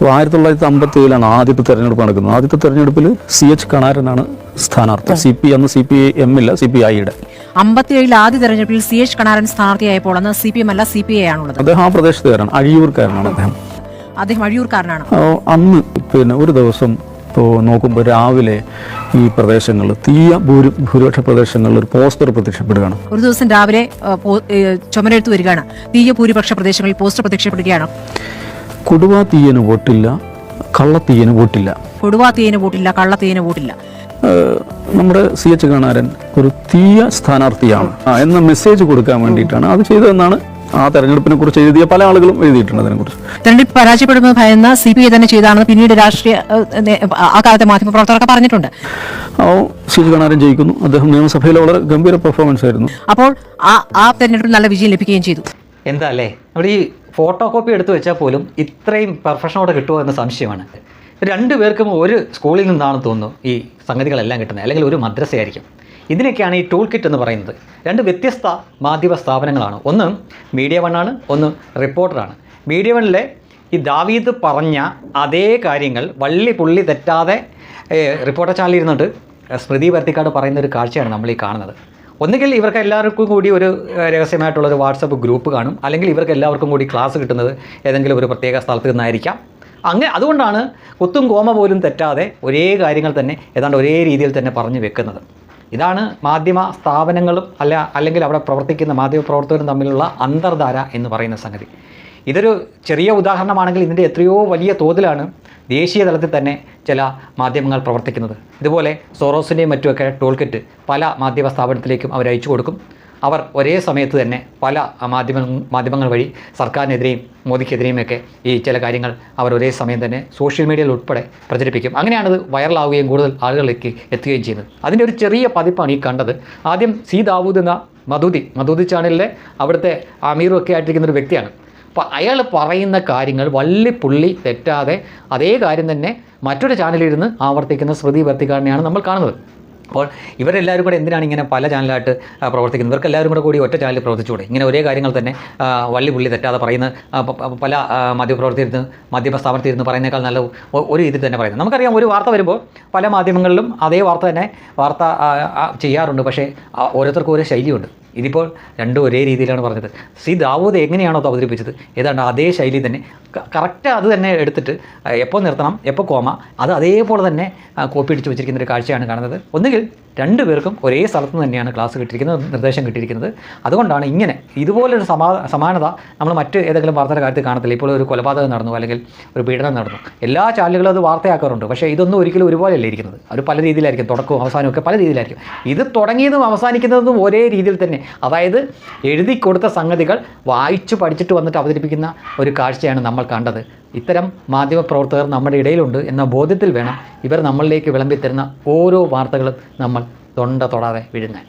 അപ്പോൾ ആയിരത്തി തൊള്ളായിരത്തി അമ്പത്തി ഏഴിലാണ് ആദ്യത്തെ തെരഞ്ഞെടുപ്പ് നടക്കുന്നത്. ആദ്യത്തെ തെരഞ്ഞെടുപ്പിൽ സി എച്ച് ആണ് സ്ഥാനാർത്ഥി. സി പി അന്ന് സി പി എം ഇല്ല സി പി ഐയുടെ അമ്പത്തിയേഴിൽ ആദ്യ തെരഞ്ഞെടുപ്പിൽ സി എച്ച് കണാരൻ സ്ഥാനാർത്ഥിയായപ്പോൾ അന്ന് സി പി എം അല്ല സി പി ഐ ആണുള്ളത്. അദ്ദേഹം ആ പ്രദേശത്തുകാരാണ് അഴിയൂർക്കാരനാണ് അദ്ദേഹം. അദ്ദേഹം അഴിയൂർക്കാരനാണ്. അന്ന് പിന്നെ ഒരു ദിവസം ഇപ്പോൾ നോക്കുമ്പോൾ രാവിലെ ഈ പ്രദേശങ്ങളിൽ തീയ ഭൂരി ഭൂരിപക്ഷ പ്രദേശങ്ങളിൽ ഒരു പോസ്റ്റർ പ്രത്യക്ഷപ്പെടുകയാണ്. ഒരു ദിവസം രാവിലെ ചുമരെഴുത്ത് വരികയാണ്. തീയ ഭൂരിപക്ഷ പ്രദേശങ്ങളിൽ പോസ്റ്റർ പ്രത്യക്ഷപ്പെടുകയാണ്. കൊടുവ തീയന് വോട്ടില്ല കള്ളത്തീയന് വോട്ടില്ല. കൊടുവാ തീയന് വോട്ടില്ല കള്ള തീയന് വോട്ടില്ല നമ്മുടെ സി എച്ച് കാണാരൻ ഒരു തീയ സ്ഥാനാർത്ഥിയാണ്. എന്ന മെസ്സേജ് കൊടുക്കാൻ വേണ്ടിയിട്ടാണ് അത് ചെയ്തതെന്നാണ് ആ തെരഞ്ഞെടുപ്പിനെ കുറിച്ച് എഴുതിയ പല ആളുകളും എഴുതിയിട്ടുണ്ട് അതിനെക്കുറിച്ച്. തെരഞ്ഞെടുപ്പ് പരാജയപ്പെടുമെന്ന് ഭയന്ന സി പി ഐ തന്നെ ചെയ്താണെന്ന് പിന്നീട് രാഷ്ട്രീയ ആ കാലത്തെ മാധ്യമപ്രവർത്തകരൊക്കെ പറഞ്ഞിട്ടുണ്ട്. അപ്പോൾ സി എച്ച് കാണാരൻ ജയിക്കുന്നു. അദ്ദേഹം നിയമസഭയിൽ വളരെ ഗംഭീര പെർഫോമൻസ് ആയിരുന്നു. അപ്പോൾ ആ ആ തെരഞ്ഞെടുപ്പിൽ നല്ല വിജയം ലഭിക്കുകയും ചെയ്തു. എന്താ അല്ലേ? നമ്മുടെ ഈ ഫോട്ടോ കോപ്പി എടുത്തു വെച്ചാൽ പോലും ഇത്രയും പെർഫെക്ഷനോടെ കിട്ടുമോ എന്ന സംശയമാണ്. രണ്ടു പേർക്കും ഒരു സ്കൂളിൽ നിന്നാണെന്ന് തോന്നുന്നു ഈ സംഗതികളെല്ലാം കിട്ടുന്നത്. അല്ലെങ്കിൽ ഒരു മദ്രസയായിരിക്കും. ഇതിനൊക്കെയാണ് ഈ ടൂൾ കിറ്റ് എന്ന് പറയുന്നത്. രണ്ട് വ്യത്യസ്ത മാധ്യമ സ്ഥാപനങ്ങളാണ്. ഒന്ന് മീഡിയ വണ്ണാണ് ഒന്ന് റിപ്പോർട്ടറാണ് മീഡിയ വണ്ണിലെ ഈ ദാവീദ് പറഞ്ഞ അതേ കാര്യങ്ങൾ വള്ളി പുള്ളി തെറ്റാതെ റിപ്പോർട്ടർ ചാനലിൽ ഇരുന്നിട്ട് സ്മൃതി പരുത്തിക്കാട് പറയുന്ന ഒരു കാഴ്ചയാണ് നമ്മൾ ഈ കാണുന്നത്. ഒന്നുകിൽ ഇവർക്ക് എല്ലാവർക്കും കൂടി ഒരു രഹസ്യമായിട്ടുള്ള ഒരു വാട്സപ്പ് ഗ്രൂപ്പ് കാണും. അല്ലെങ്കിൽ ഇവർക്ക് എല്ലാവർക്കും കൂടി ക്ലാസ് കിട്ടുന്നത് ഏതെങ്കിലും ഒരു പ്രത്യേക സ്ഥലത്ത് നിന്നായിരിക്കാം. അങ്ങനെ അതുകൊണ്ടാണ് കുത്തും കോമ പോലും തെറ്റാതെ ഒരേ കാര്യങ്ങൾ തന്നെ ഏതാണ്ട് ഒരേ രീതിയിൽ തന്നെ പറഞ്ഞു വെക്കുന്നത്. ഇതാണ് മാധ്യമ സ്ഥാപനങ്ങളും അല്ല അല്ലെങ്കിൽ അവിടെ പ്രവർത്തിക്കുന്ന മാധ്യമ പ്രവർത്തകരും തമ്മിലുള്ള അന്തർധാര എന്ന് പറയുന്ന സംഗതി. ഇതൊരു ചെറിയ ഉദാഹരണമാണെങ്കിൽ ഇതിന്റെ എത്രയോ വലിയ തോതിലാണ് ദേശീയ തലത്തിൽ തന്നെ ചില മാധ്യമങ്ങൾ പ്രവർത്തിക്കുന്നത്. ഇതുപോലെ സോറോസിന്റെയും മറ്റുമൊക്കെ ടൂൾ കിറ്റ് പല മാധ്യമ സ്ഥാപനത്തിലേക്കും അവർ അയച്ചു കൊടുക്കും. അവർ ഒരേ സമയത്ത് തന്നെ പല മാധ്യമ മാധ്യമങ്ങൾ വഴി സർക്കാരിനെതിരെയും മോദിക്കെതിരെയുമൊക്കെ ഈ ചില കാര്യങ്ങൾ അവർ ഒരേ സമയം തന്നെ സോഷ്യൽ മീഡിയയിൽ ഉൾപ്പെടെ പ്രചരിപ്പിക്കും. അങ്ങനെയാണത് വൈറലാവുകയും കൂടുതൽ ആളുകളിലേക്ക് എത്തുകയും ചെയ്യുന്നത്. അതിന്റെ ഒരു ചെറിയ പതിപ്പാണ് ഈ കണ്ടത്. ആദ്യം സി ദാവൂദ് എന്ന മധുതി മധുതി ചാനലിലെ അവിടുത്തെ അമീറും ഒക്കെ ആയിട്ടിരിക്കുന്ന ഒരു വ്യക്തിയാണ്. അപ്പോൾ അയാൾ പറയുന്ന കാര്യങ്ങൾ വള്ളിപ്പുള്ളി തെറ്റാതെ അതേ കാര്യം തന്നെ മറ്റൊരു ചാനലിരുന്ന് ആവർത്തിക്കുന്ന ശ്രുതി വർത്തിക്കാരനെയാണ് നമ്മൾ കാണുന്നത്. അപ്പോൾ ഇവരെല്ലാവരും കൂടെ എന്തിനാണ് ഇങ്ങനെ പല ചാനലായിട്ട് പ്രവർത്തിക്കുന്നത്? ഇവർക്ക് എല്ലാവരും കൂടെ കൂടി ഒറ്റ ചാനലിൽ പ്രവർത്തിച്ചുകൂടെ? ഇങ്ങനെ ഒരേ കാര്യങ്ങൾ തന്നെ വള്ളി പുള്ളി തെറ്റാതെ പറയുന്ന പല മാധ്യമപ്രവർത്തിയിരുന്ന് മാധ്യമ സ്ഥാപനത്തിരുന്ന് പറയുന്നേക്കാൾ നല്ല ഒരു ഇതിൽ തന്നെ പറയുന്നത്. നമുക്കറിയാം ഒരു വാർത്ത വരുമ്പോൾ പല മാധ്യമങ്ങളിലും അതേ വാർത്ത തന്നെ വാർത്ത ചെയ്യാറുണ്ട്. പക്ഷേ ഓരോരുത്തർക്കും ഓരോ ശൈലിയുണ്ട്. ഇതിപ്പോൾ രണ്ടും ഒരേ രീതിയിലാണ് പറഞ്ഞത്. സി ദാവൂദ് എങ്ങനെയാണോ അത് അവതരിപ്പിച്ചത്? ഏതാണ്ട് അതേ ശൈലി തന്നെ. കറക്റ്റ് അത് തന്നെ എടുത്തിട്ട് എപ്പോൾ നിർത്തണം എപ്പോൾ കോമ അത് അതേപോലെ തന്നെ കോപ്പി അടിച്ച് വെച്ചിരിക്കുന്ന ഒരു കാഴ്ചയാണ് കാണുന്നത്. ഒന്നുകിൽ രണ്ടു പേർക്കും ഒരേ സ്ഥലത്ത് തന്നെയാണ് ക്ലാസ് കിട്ടിയിരിക്കുന്നത് നിർദ്ദേശം കിട്ടിയിരിക്കുന്നത്. അതുകൊണ്ടാണ് ഇങ്ങനെ ഇതുപോലൊരു സമാ സമാനത നമ്മൾ മറ്റ് ഏതെങ്കിലും വാർത്തയുടെ കാര്യത്തിൽ കാണത്തില്ല. ഇപ്പോൾ ഒരു കൊലപാതകം നടന്നു അല്ലെങ്കിൽ ഒരു പീഡനം നടന്നു. എല്ലാ ചാനലുകളും അത് വാർത്തയാക്കാറുണ്ട്. പക്ഷേ ഇതൊന്നും ഒരിക്കലും ഒരുപോലെയല്ല ഇരിക്കുന്നത്. അത് പല രീതിയിലായിരിക്കും തുടക്കവും അവസാനവും ഒക്കെ പല രീതിയിലായിരിക്കും. ഇത് തുടങ്ങിയതും അവസാനിക്കുന്നതും ഒരേ രീതിയിൽ തന്നെ. അതായത് എഴുതി കൊടുത്ത സംഗതികൾ വായിച്ചു പഠിച്ചിട്ട് വന്നിട്ട് അവതരിപ്പിക്കുന്ന ഒരു കാഴ്ചയാണ് നമ്മൾ കണ്ടത്. ഇത്തരം മാധ്യമപ്രവർത്തകർ നമ്മുടെ ഇടയിലുണ്ട് എന്ന ബോധ്യത്തിൽ വേണം ഇവർ നമ്മളിലേക്ക് വിളമ്പിത്തരുന്ന ഓരോ വാർത്തകളും നമ്മൾ തൊണ്ട തൊടാതെ വിഴുങ്ങാൻ.